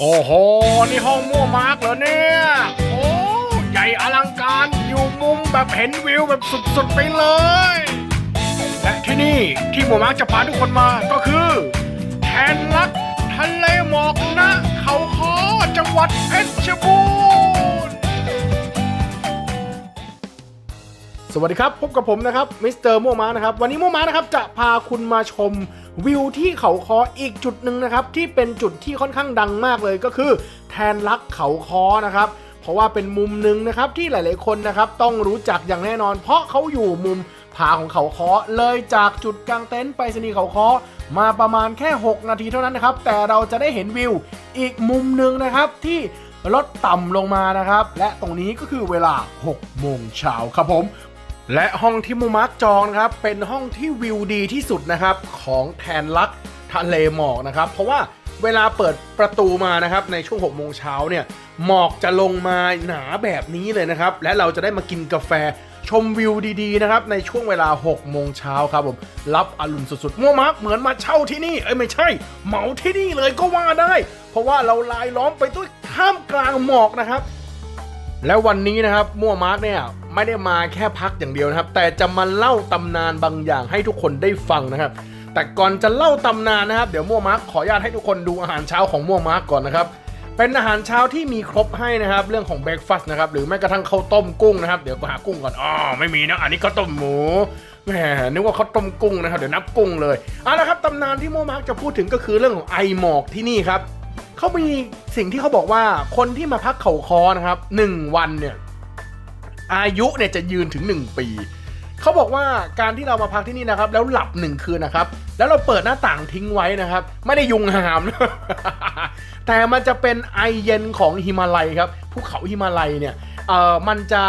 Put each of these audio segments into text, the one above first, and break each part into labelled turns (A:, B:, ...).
A: โอ้โห นี่ห้องมั่วมาร์กเหรอเนี่ย โอ้ใหญ่อลังการอยู่มุมแบบเห็นวิวแบบสุดๆไปเลย และที่นี่ที่หมวมาร์กจะพาทุกคนมาก็คือแทนลักทะเลหมอกนะเขาคอจังหวัดเพชรบูรณ์สวัสดีครับ พบกับผมนะครับมิสเตอร์โมมานะครับ วันนี้โมมานะครับจะพาคุณมาชม วิวที่เขาคออีกจุดหนึ่งนะครับที่เป็นจุดที่ค่อนข้างดังมากเลยก็คือ แทนลักเขาคอนะครับเพราะว่าเป็นมุมหนึ่งนะครับที่หลาย ๆ คนนะครับต้องรู้จักอย่างแน่นอน เพราะเขาอยู่มุมผาของเขาคอเลยจากจุดกลางเต็นท์ไปรษณีย์เขาคอมาประมาณแค่ 6 นาทีเท่านั้นนะครับ แต่เราจะได้เห็นวิวอีกมุมหนึ่งนะครับที่ลดต่ำลงมานะครับ และตรงนี้ก็คือเวลา 6 โมงเช้าครับผม และห้องที่มูมาร์กจองนะครับ เป็นห้องที่วิวดีที่สุดนะครับ ของแทนลักทะเลหมอกนะครับ เพราะว่าเวลาเปิดประตูมานะครับ ในช่วง6โมงเช้าเนี่ยหมอกจะลงมาหนาแบบนี้เลยนะครับ และเราจะได้มากินกาแฟชมวิวดีๆนะครับ ในช่วงเวลา 6 โมงเช้าครับผม รับอรุณสุดๆมัวมาร์กเหมือนมาเช่าที่นี่ เอ้ยไม่ใช่ เหมาที่นี่เลยก็ว่าได้ เพราะว่าเราลายล้อมไปด้วยท่ามกลางหมอกนะครับ แล้ววันนี้นะครับมั่วมาร์กเนี่ยไม่ได้มาแค่พักอย่างเดียวนะครับ แต่จะมาเล่าตำนานบางอย่างให้ทุกคนได้ฟังนะครับ แต่ก่อนจะเล่าตำนานนะครับเดี๋ยวมั่วมาร์กขออนุญาตให้ทุกคนดูอาหารเช้าของมั่วมาร์กก่อนนะครับเป็นอาหารเช้าที่มีครบให้นะครับ เรื่องของเบรกฟาสต์นะครับหรือแม้กระทั่งข้าวต้มกุ้งนะครับเดี๋ยวหากุ้งก่อนอ๋อไม่มีนะอันนี้ข้าวต้มหมูแหมนึกว่าข้าวต้มกุ้งนะครับเดี๋ยวนับกุ้งเลยเอาละครับตำนานที่มั่วมาร์กจะพูดถึงก็คือเรื่องของไอหมอกที่นี่ครับ เขามีสิ่งที่เขาบอกว่าคนที่มาพักเขาคอนะครับหนึ่งวันเนี่ย อายุเนี่ยจะยืนถึง 1 ปีเขาบอกว่าการที่เรามาพักที่นี่นะครับ แล้วหลับหนึ่งคืนนะครับ แล้วเราเปิดหน้าต่างทิ้งไว้นะครับ ไม่ได้ยุงหามนะแต่มันจะเป็นไอเย็นของหิมาลัยครับภูเขาหิมาลัยเนี่ยเอ่อมันจะ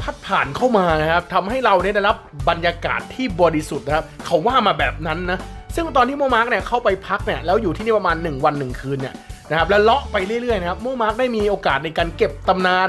A: พัดผ่านเข้ามานะครับทำให้เราเนี่ยได้รับบรรยากาศที่บริสุทธิ์นะครับ เขาว่ามาแบบนั้นนะ ซึ่งตอนที่โมมาร์กเนี่ยเข้าไปพักเนี่ยแล้วอยู่ที่นี่ประมาณ 1 วัน 1 คืนเนี่ยนะครับแล้วเลาะไปเรื่อยๆนะครับโมมาร์กได้มีโอกาสในการเก็บตำนาน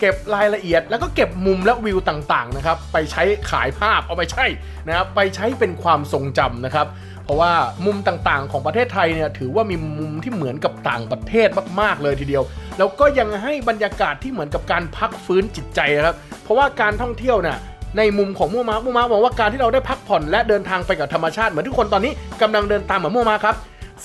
A: เก็บรายละเอียด แล้วก็เก็บมุมและวิวต่างๆนะครับไปใช้ขายภาพเอาไปใช่นะครับไปใช้เป็นความทรงจำนะครับเพราะว่ามุมต่างๆของประเทศไทยเนี่ยถือว่ามีมุมที่เหมือนกับต่างประเทศมากๆเลยทีเดียว แล้วก็ยังให้บรรยากาศที่เหมือนกับการพักฟื้นจิตใจนะครับเพราะว่าการท่องเที่ยวเนี่ย ในมุมของมั่วมาร์คมั่วมาร์คมองว่าการที่เราได้พักผ่อนและเดินทางไปกับธรรมชาติเหมือนทุกคนตอนนี้กำลังเดินตามเหมือนมั่วมาร์คครับ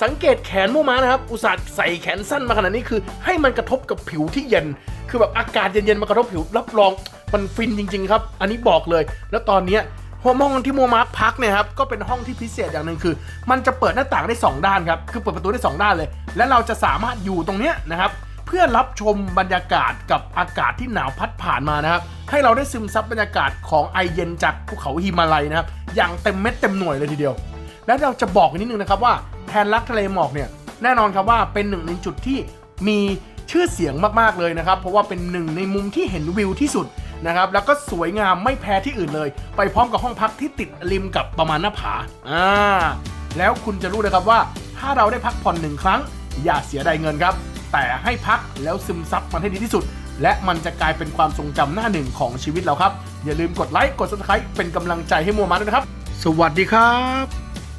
A: สังเกตแขนมั่วมานะครับ อุตส่าห์ใส่แขนสั้นมาขนาดนี้คือ ให้มันกระทบกับผิวที่เย็น คือแบบอากาศเย็นๆมากระทบผิวรับรองมันฟินจริง ๆ ครับ อันนี้บอกเลย แล้วตอนนี้ห้องที่โมมาร์คพักเนี่ยครับก็เป็นห้องที่พิเศษอย่างหนึ่งคือ มันจะเปิดหน้าต่างได้ 2 ด้านครับ คือเปิดประตูได้ 2 ด้านเลย และเราจะสามารถอยู่ตรงเนี้ยนะครับ เพื่อรับชมบรรยากาศกับอากาศที่หนาวพัดผ่านมานะครับ ให้เราได้ซึมซับบรรยากาศของไอเย็นจากภูเขาหิมาลัยนะครับ อย่างเต็มเม็ดเต็มหน่วยเลยทีเดียว และเราจะบอกนิดนึงนะครับว่าแทนรักทะเลหมอกเนี่ยแน่นอนครับว่าเป็นหนึ่งในจุดที่มีชื่อเสียงมากๆเลยนะครับ เพราะว่าเป็นหนึ่งในมุมที่เห็นวิวที่สุดนะครับ แล้วก็สวยงามไม่แพ้ที่อื่นเลย ไปพร้อมกับห้องพักที่ติดริมกับประมาณหน้าผาอ่าแล้วคุณจะรู้เลยครับว่าถ้าเราได้พักผ่อนหนึ่งครั้ง อย่าเสียดายเงินครับ แต่ให้พักแล้วซึมซับมันให้ดีที่สุด และมันจะกลายเป็นความทรงจำหน้าหนึ่งของชีวิตเราครับ อย่าลืมกดไลค์กด subscribe เป็นกำลังใจให้มัวมันด้วยนะครับ สวัสดีครับ